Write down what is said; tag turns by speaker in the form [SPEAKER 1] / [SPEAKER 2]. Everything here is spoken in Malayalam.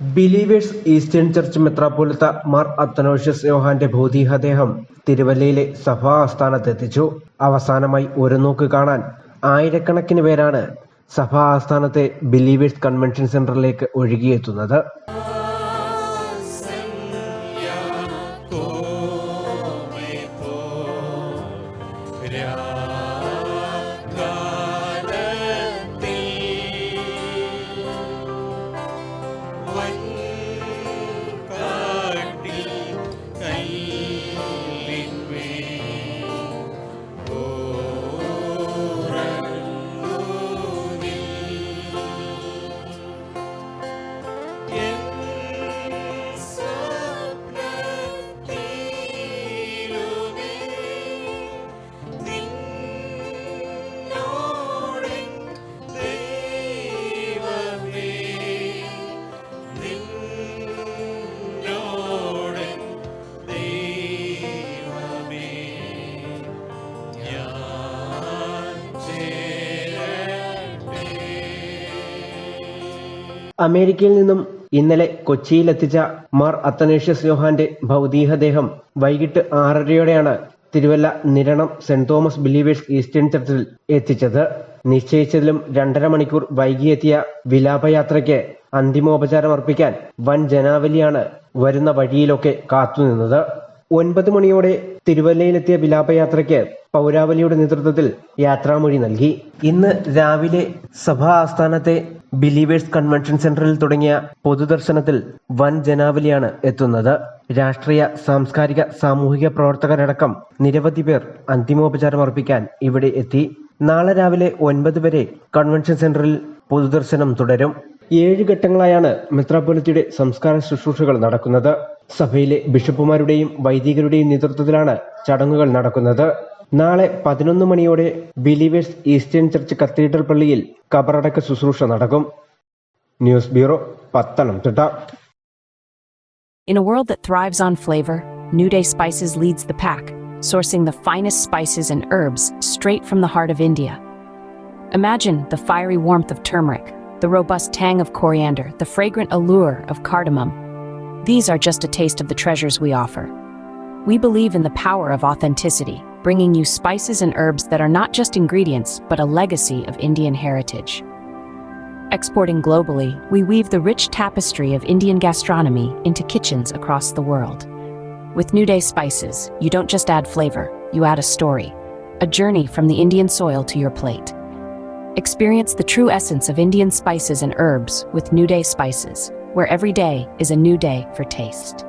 [SPEAKER 1] ബിലീവേഴ്സ് ഈസ്റ്റേൺ ചർച്ച് മെത്രാപ്പോലിത്ത മാർ അത്തനോഷ്യസ് യോഹാന്റെ ഭൗതികദേഹം തിരുവല്ലയിലെ സഭാ ആസ്ഥാനത്ത് എത്തിച്ചു അവസാനമായി ഒരു നോക്ക് കാണാൻ ആയിരക്കണക്കിന് പേരാണ് സഭാ ആസ്ഥാനത്തെ ബിലീവേഴ്സ് കൺവെൻഷൻ സെന്ററിലേക്ക് ഒഴുകിയെത്തുന്നത്. അമേരിക്കയിൽ നിന്നും ഇന്നലെ കൊച്ചിയിലെത്തിച്ച മാർ അത്തനേഷ്യസ് യോഹാന്റെ ഭൗതികദേഹം വൈകിട്ട് ആറരയോടെയാണ് Thiruvalla Niranam saint Thomas believers eastern ചർച്ചിൽ എത്തിച്ചത്. നിശ്ചയിച്ചതിലും രണ്ടര മണിക്കൂർ വൈകിയെത്തിയ വിലാപയാത്രയ്ക്ക് അന്തിമോപചാരം അർപ്പിക്കാൻ വൻ ജനാവലിയാണ് വരുന്ന വഴിയിലൊക്കെ കാത്തുനിന്നത്. ഒൻപത് മണിയോടെ തിരുവല്ലയിലെത്തിയ വിലാപയാത്രയ്ക്ക് പൗരാവലിയുടെ നേതൃത്വത്തിൽ യാത്രാമൊഴി നൽകി. ഇന്ന് രാവിലെ സഭാ ആസ്ഥാനത്തെ ബിലീവേഴ്സ് കൺവെൻഷൻ സെന്ററിൽ തുടങ്ങിയ പൊതുദർശനത്തിൽ വൻ ജനാവലിയാണ് എത്തുന്നത്. രാഷ്ട്രീയ സാംസ്കാരിക സാമൂഹിക പ്രവർത്തകരടക്കം നിരവധി പേർ അന്തിമോപചാരം അർപ്പിക്കാൻ ഇവിടെ എത്തി. നാളെ രാവിലെ ഒൻപത് വരെ കൺവെൻഷൻ സെന്ററിൽ പൊതുദർശനം തുടരും. ഏഴ് ഘട്ടങ്ങളായാണ് മെത്രാപ്പൊലിത്തയുടെ സംസ്കാര ശുശ്രൂഷകൾ നടക്കുന്നത്. സഭയിലെ ബിഷപ്പുമാരുടെയും വൈദികരുടെയും നേതൃത്വത്തിലാണ് ചടങ്ങുകൾ നടക്കുന്നത്. നാളെ പതിനൊന്ന് മണിയോടെ ബിലീവേഴ്സ് ഈസ്റ്റേൺ ചർച്ച് കത്തീഡ്രൽ പള്ളിയിൽ കബറടക്ക ശുശ്രൂഷ നടക്കും news bureau Pathanamthitta
[SPEAKER 2] In a world that thrives on flavor, New Day Spices leads the pack, sourcing the finest spices and herbs straight from the heart of India. Imagine the fiery warmth of turmeric, the robust tang of coriander, the fragrant allure of cardamom. These are just a taste of the treasures we offer. We believe in the power of authenticity, bringing you spices and herbs that are not just ingredients, but a legacy of Indian heritage. Exporting globally, we weave the rich tapestry of Indian gastronomy into kitchens across the world. With New Day spices, you don't just add flavor, you add a story, a journey from the Indian soil to your plate. Experience the true essence of Indian spices and herbs with New Day spices, where every day is a new day for taste.